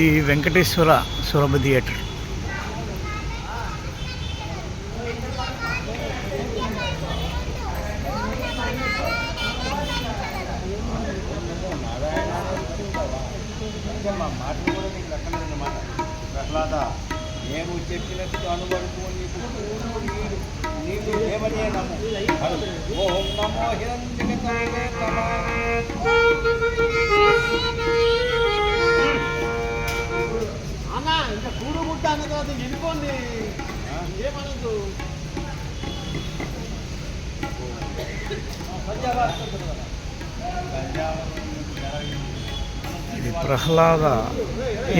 ఇది వెంకటేశ్వర సులభ థియేటర్. ప్రహ్లాద మేము చెప్పినట్టు అనువరకు నీకు. నీరు నీకు ఏమని నమ్ము ఓం నమో హిరణ్యకటాయ ఇంకా కూడు అన్న తర్వాత ఇది ప్రహ్లాద.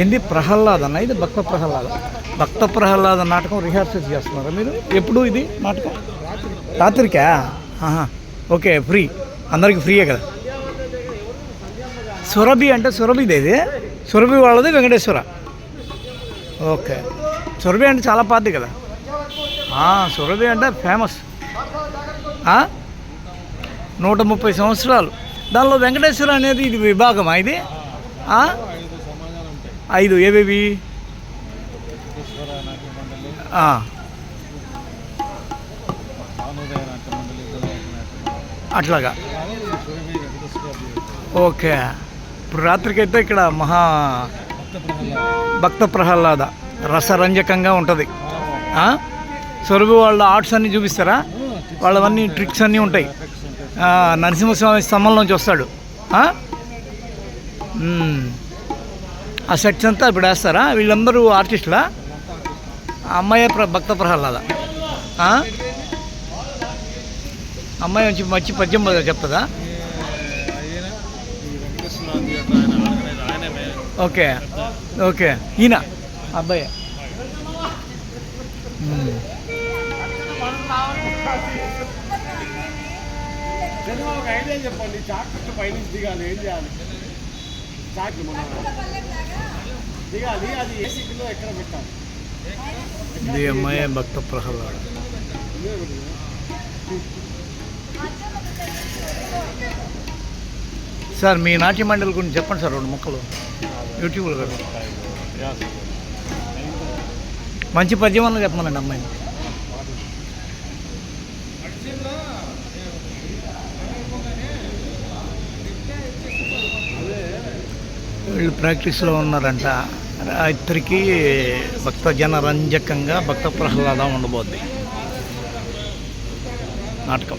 ఏంది ప్రహ్లాద అన్న? ఇది భక్త ప్రహ్లాద. భక్త ప్రహ్లాద నాటకం రిహార్సల్ చేస్తున్నారా మీరు? ఎప్పుడు ఇది నాటకం? రాత్రికా? ఆహా. Okay free. అందరికి ఫ్రీయే కదా. సురభి అంటే సురభిది ఇది సురభి వాళ్ళది వెంకటేశ్వర. ఓకే. సురభి అంటే చాలా పాతది కదా? సురభి అంటే ఫేమస్ నూట ముప్పై సంవత్సరాలు. దానిలో వెంకటేశ్వర అనేది ఇది విభాగమా ఇది? ఐదు. ఏవేవి? అట్లాగా. ఓకే. ఇప్పుడు రాత్రికైతే ఇక్కడ మహా భక్త ప్రహ్లాద. రసరంజకంగా ఉంటుంది. సొరబి వాళ్ళ ఆర్ట్స్ అన్నీ చూపిస్తారా? వాళ్ళవన్నీ ట్రిక్స్ అన్నీ ఉంటాయి. నరసింహస్వామి స్తంభంలోంచి వస్తాడు. ఆ? సెట్స్ అంతా ఇప్పుడు వేస్తారా? వీళ్ళందరూ ఆర్టిస్టులా? అమ్మాయి ప్ర భక్త ప్రహ్లాద? అమ్మాయి మంచి మంచి పద్యం చెప్తుందా? ఓకే. ఓకే. ఈయన? అబ్బాయి ఒక ఐడియా చెప్పండి చాక్లెట్ పైనుంచి దిగాలి ఏం చేయాలి చాక్లెట్ మనం దిగాలి అది ఏ సిగ్గులో ఎక్కడ పెట్టాలి ఇది అమ్మాయి భక్త ప్రహ్లాద. సార్ మీ నాట్య మండలి గురించి చెప్పండి సార్ రెండు మొక్కలు. యూట్యూబ్లో కూడా మంచి పద్యం చెప్పమనండి అమ్మాయిని. వీళ్ళు ప్రాక్టీస్లో ఉన్నారంట. రాత్రికి భక్త జనరంజకంగా భక్త ప్రహ్లాదం ఉండబోద్ది. నాటకం.